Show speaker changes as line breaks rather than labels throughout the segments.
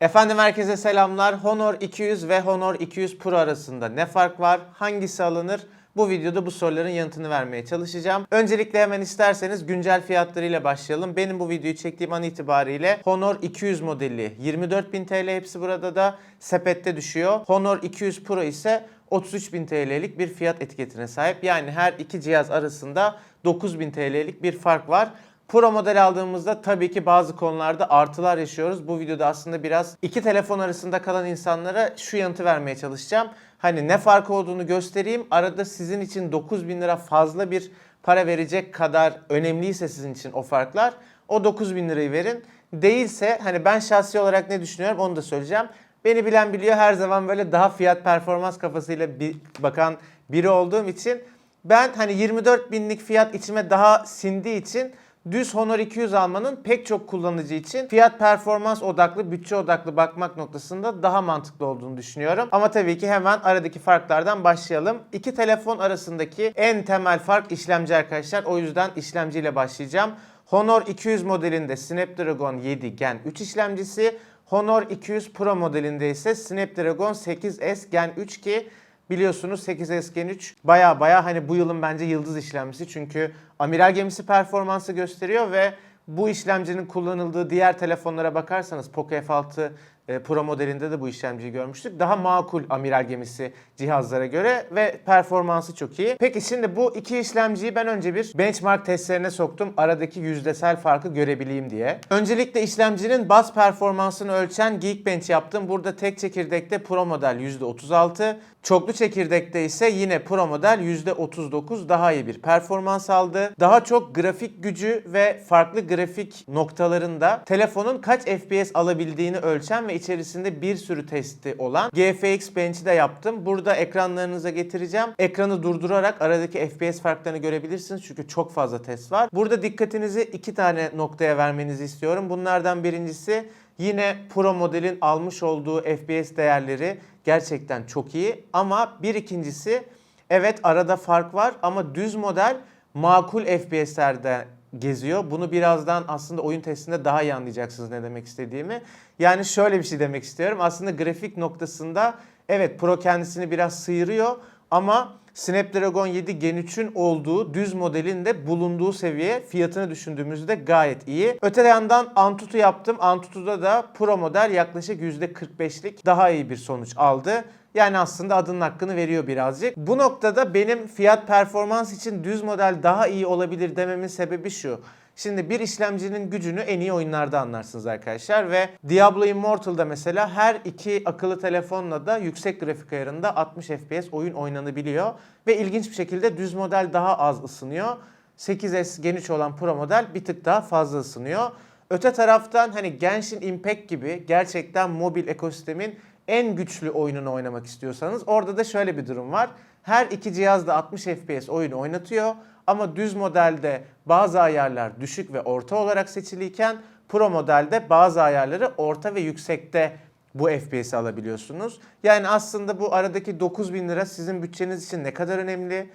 Efendim herkese selamlar. Honor 200 ve Honor 200 Pro arasında ne fark var? Hangisi alınır? Bu videoda bu soruların yanıtını vermeye çalışacağım. Öncelikle hemen isterseniz güncel fiyatlarıyla başlayalım. Benim bu videoyu çektiğim an itibariyle Honor 200 modeli 24.000 TL hepsi burada da sepette düşüyor. Honor 200 Pro ise 33.000 TL'lik bir fiyat etiketine sahip. Yani her iki cihaz arasında 9.000 TL'lik bir fark var. Pro model aldığımızda tabii ki bazı konularda artılar yaşıyoruz. Bu videoda aslında biraz iki telefon arasında kalan insanlara şu yanıtı vermeye çalışacağım. Hani ne fark olduğunu göstereyim. Arada sizin için 9000 lira fazla bir para verecek kadar önemliyse sizin için o farklar o 9000 lirayı verin. Değilse hani ben şahsi olarak ne düşünüyorum onu da söyleyeceğim. Beni bilen biliyor her zaman böyle daha fiyat performans kafasıyla bir bakan biri olduğum için ben hani 24 binlik fiyat içime daha sindiği için düz Honor 200 almanın pek çok kullanıcı için fiyat performans odaklı, bütçe odaklı bakmak noktasında daha mantıklı olduğunu düşünüyorum. Ama tabii ki hemen aradaki farklardan başlayalım. İki telefon arasındaki en temel fark işlemci arkadaşlar. O yüzden işlemciyle başlayacağım. Honor 200 modelinde Snapdragon 7 Gen 3 işlemcisi, Honor 200 Pro modelinde ise Snapdragon 8S Gen 3 ki Biliyorsunuz 8S Gen 3 baya baya hani bu yılın bence yıldız işlemcisi. Çünkü amiral gemisi performansı gösteriyor ve bu işlemcinin kullanıldığı diğer telefonlara bakarsanız Poco F6 e, Pro modelinde de bu işlemciyi görmüştük. Daha makul amiral gemisi cihazlara göre ve performansı çok iyi. Peki şimdi bu iki işlemciyi ben önce bir benchmark testlerine soktum. Aradaki yüzdesel farkı görebileyim diye. Öncelikle işlemcinin bas performansını ölçen Geekbench yaptım. Burada tek çekirdekte Pro model %36, çoklu çekirdekte ise yine Pro model %39 daha iyi bir performans aldı. Daha çok grafik gücü ve farklı grafik noktalarında telefonun kaç FPS alabildiğini ölçen ve içerisinde bir sürü testi olan GFX Bench'i de yaptım. Burada ekranlarınıza getireceğim. Ekranı durdurarak aradaki FPS farklarını görebilirsiniz çünkü çok fazla test var. Burada dikkatinizi iki tane noktaya vermenizi istiyorum. Bunlardan birincisi Yine Pro modelin almış olduğu FPS değerleri gerçekten çok iyi. Ama bir ikincisi evet arada fark var ama düz model makul FPS'lerde geziyor. Bunu birazdan aslında oyun testinde daha iyi anlayacaksınız ne demek istediğimi. Yani şöyle bir şey demek istiyorum. Aslında grafik noktasında evet Pro kendisini biraz sıyırıyor ama Snapdragon 7 Gen 3'ün olduğu düz modelin de bulunduğu seviye fiyatını düşündüğümüzde gayet iyi. Öte yandan Antutu yaptım. Antutu'da da Pro model yaklaşık %45'lik daha iyi bir sonuç aldı. Yani aslında adının hakkını veriyor birazcık. Bu noktada benim fiyat performans için düz model daha iyi olabilir dememin sebebi şu. Şimdi bir işlemcinin gücünü en iyi oyunlarda anlarsınız arkadaşlar ve Diablo Immortal'da mesela her iki akıllı telefonla da yüksek grafik ayarında 60 FPS oyun oynanabiliyor ve ilginç bir şekilde düz model daha az ısınıyor. 8S Gen 3 olan Pro model bir tık daha fazla ısınıyor. Öte taraftan hani Genshin Impact gibi gerçekten mobil ekosistemin en güçlü oyununu oynamak istiyorsanız orada da şöyle bir durum var. Her iki cihaz da 60 FPS oyunu oynatıyor ama düz modelde bazı ayarlar düşük ve orta olarak seçiliyken Pro modelde bazı ayarları orta ve yüksekte bu FPS'i alabiliyorsunuz. Yani aslında bu aradaki 9000 lira sizin bütçeniz için ne kadar önemli?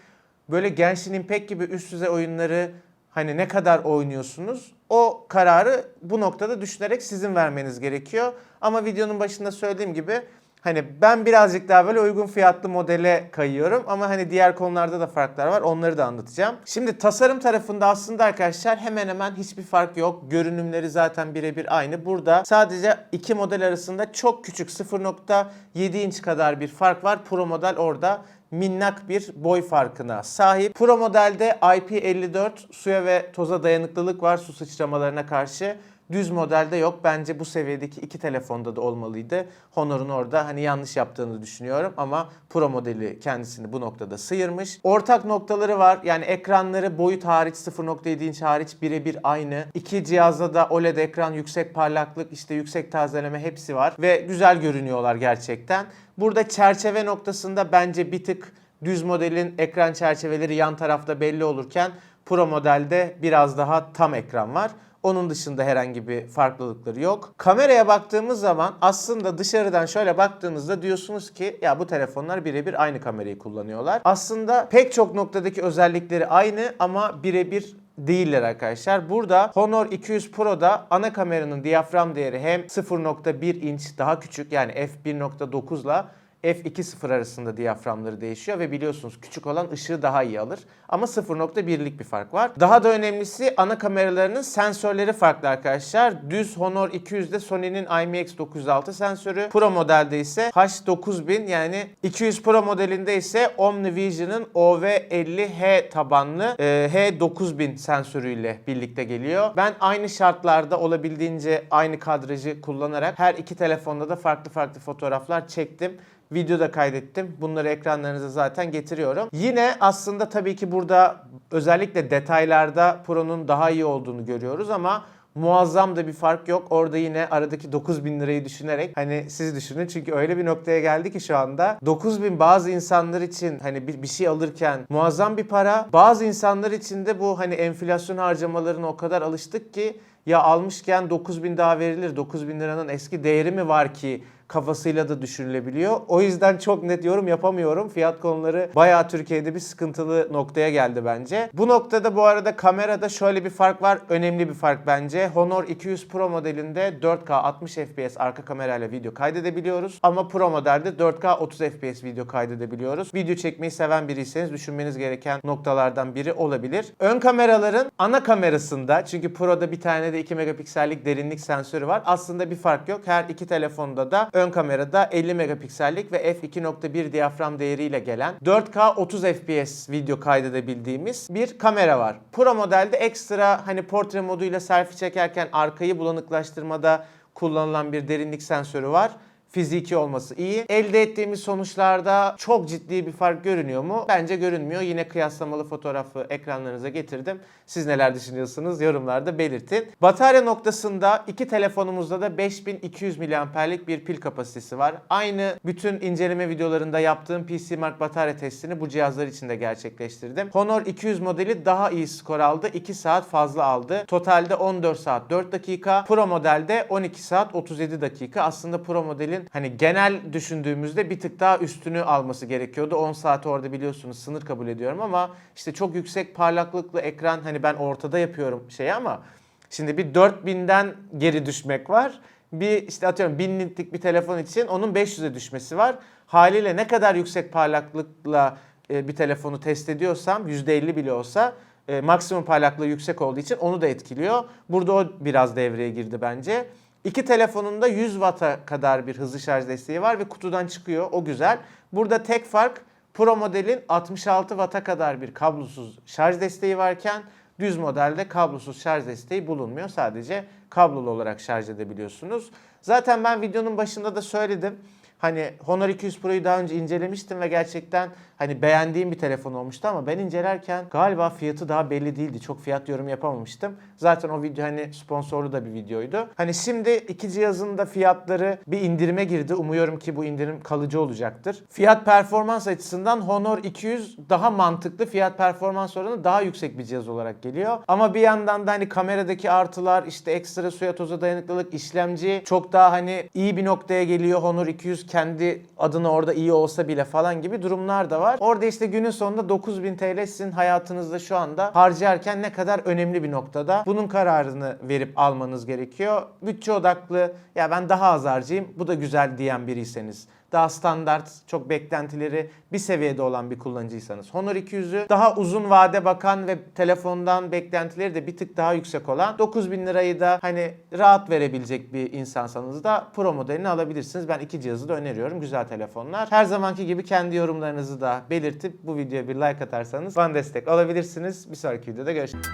Böyle Genshin Impact gibi üst düzey oyunları hani ne kadar oynuyorsunuz? O kararı bu noktada düşünerek sizin vermeniz gerekiyor. Ama videonun başında söylediğim gibi Hani ben birazcık daha böyle uygun fiyatlı modele kayıyorum ama hani diğer konularda da farklar var. Onları da anlatacağım. Şimdi tasarım tarafında aslında arkadaşlar hemen hemen hiçbir fark yok. Görünümleri zaten birebir aynı. Burada sadece iki model arasında çok küçük 0.7 inç kadar bir fark var. Pro model orada minnak bir boy farkına sahip. Pro modelde IP54 suya ve toza dayanıklılık var su sıçramalarına karşı. Düz modelde yok. Bence bu seviyedeki iki telefonda da olmalıydı. Honor'un orada hani yanlış yaptığını düşünüyorum ama Pro modeli kendisini bu noktada sıyırmış. Ortak noktaları var. Yani ekranları boyut hariç 0.7 inç hariç birebir aynı. İki cihazda da OLED ekran, yüksek parlaklık, işte yüksek tazeleme hepsi var ve güzel görünüyorlar gerçekten. Burada çerçeve noktasında bence bir tık düz modelin ekran çerçeveleri yan tarafta belli olurken Pro modelde biraz daha tam ekran var. Onun dışında herhangi bir farklılıkları yok. Kameraya baktığımız zaman aslında dışarıdan şöyle baktığınızda diyorsunuz ki ya bu telefonlar birebir aynı kamerayı kullanıyorlar. Aslında pek çok noktadaki özellikleri aynı ama birebir değiller arkadaşlar. Burada Honor 200 Pro'da ana kameranın diyafram değeri hem 0.1 inç daha küçük yani f1.9 ile f2.0 arasında diyaframları değişiyor ve biliyorsunuz küçük olan ışığı daha iyi alır. Ama 0.1'lik bir fark var. Daha da önemlisi ana kameralarının sensörleri farklı arkadaşlar. Düz Honor 200'de Sony'nin IMX906 sensörü. Pro modelde ise H9000 yani 200 Pro modelinde ise OmniVision'ın OV50H tabanlı e, H9000 sensörüyle birlikte geliyor. Ben aynı şartlarda olabildiğince aynı kadrajı kullanarak her iki telefonda da farklı farklı fotoğraflar çektim. Video da kaydettim. Bunları ekranlarınıza zaten getiriyorum. Yine aslında tabii ki burada özellikle detaylarda Pro'nun daha iyi olduğunu görüyoruz ama muazzam da bir fark yok. Orada yine aradaki 9000 lirayı düşünerek hani siz düşünün çünkü öyle bir noktaya geldi ki şu anda 9000 bazı insanlar için hani bir, bir şey alırken muazzam bir para. Bazı insanlar için de bu hani enflasyon harcamalarına o kadar alıştık ki ya almışken 9000 daha verilir 9000 liranın eski değeri mi var ki kafasıyla da düşünülebiliyor. O yüzden çok net yorum yapamıyorum. Fiyat konuları bayağı Türkiye'de bir sıkıntılı noktaya geldi bence. Bu noktada bu arada kamerada şöyle bir fark var. Önemli bir fark bence. Honor 200 Pro modelinde 4K 60 FPS arka kamerayla video kaydedebiliyoruz. Ama Pro modelde 4K 30 FPS video kaydedebiliyoruz. Video çekmeyi seven biriyseniz düşünmeniz gereken noktalardan biri olabilir. Ön kameraların ana kamerasında çünkü Pro'da bir tane de 2 megapiksellik derinlik sensörü var. Aslında bir fark yok. Her iki telefonda da ön kamerada 50 megapiksellik ve f2.1 diyafram değeriyle gelen 4K 30 FPS video kaydedebildiğimiz bir kamera var. Pro modelde ekstra hani portre moduyla selfie çekerken arkayı bulanıklaştırmada kullanılan bir derinlik sensörü var fiziki olması iyi. Elde ettiğimiz sonuçlarda çok ciddi bir fark görünüyor mu? Bence görünmüyor. Yine kıyaslamalı fotoğrafı ekranlarınıza getirdim. Siz neler düşünüyorsunuz? Yorumlarda belirtin. Batarya noktasında iki telefonumuzda da 5200 mAh'lik bir pil kapasitesi var. Aynı bütün inceleme videolarında yaptığım PC Mark batarya testini bu cihazlar için de gerçekleştirdim. Honor 200 modeli daha iyi skor aldı. 2 saat fazla aldı. Totalde 14 saat 4 dakika. Pro modelde 12 saat 37 dakika. Aslında Pro modelin hani genel düşündüğümüzde bir tık daha üstünü alması gerekiyordu. 10 saat orada biliyorsunuz sınır kabul ediyorum ama işte çok yüksek parlaklıklı ekran hani ben ortada yapıyorum şeyi ama şimdi bir 4000'den geri düşmek var. Bir işte atıyorum 1000 nitlik bir telefon için onun 500'e düşmesi var. Haliyle ne kadar yüksek parlaklıkla e, bir telefonu test ediyorsam %50 bile olsa e, maksimum parlaklığı yüksek olduğu için onu da etkiliyor. Burada o biraz devreye girdi bence. İki telefonun da 100 Watt'a kadar bir hızlı şarj desteği var ve kutudan çıkıyor. O güzel. Burada tek fark Pro modelin 66 Watt'a kadar bir kablosuz şarj desteği varken düz modelde kablosuz şarj desteği bulunmuyor. Sadece kablolu olarak şarj edebiliyorsunuz. Zaten ben videonun başında da söyledim. Hani Honor 200 Pro'yu daha önce incelemiştim ve gerçekten hani beğendiğim bir telefon olmuştu ama ben incelerken galiba fiyatı daha belli değildi. Çok fiyat yorum yapamamıştım. Zaten o video hani sponsorlu da bir videoydu. Hani şimdi iki cihazın da fiyatları bir indirime girdi. Umuyorum ki bu indirim kalıcı olacaktır. Fiyat performans açısından Honor 200 daha mantıklı. Fiyat performans oranı daha yüksek bir cihaz olarak geliyor. Ama bir yandan da hani kameradaki artılar, işte ekstra suya toza dayanıklılık, işlemci çok daha hani iyi bir noktaya geliyor. Honor 200 kendi adına orada iyi olsa bile falan gibi durumlar da var. Orada işte günün sonunda 9000 TL sizin hayatınızda şu anda harcarken ne kadar önemli bir noktada. Bunun kararını verip almanız gerekiyor. Bütçe odaklı ya ben daha az harcayayım bu da güzel diyen biriyseniz daha standart, çok beklentileri bir seviyede olan bir kullanıcıysanız. Honor 200'ü daha uzun vade bakan ve telefondan beklentileri de bir tık daha yüksek olan 9000 lirayı da hani rahat verebilecek bir insansanız da Pro modelini alabilirsiniz. Ben iki cihazı da öneriyorum. Güzel telefonlar. Her zamanki gibi kendi yorumlarınızı da belirtip bu videoya bir like atarsanız bana destek alabilirsiniz. Bir sonraki videoda görüşürüz.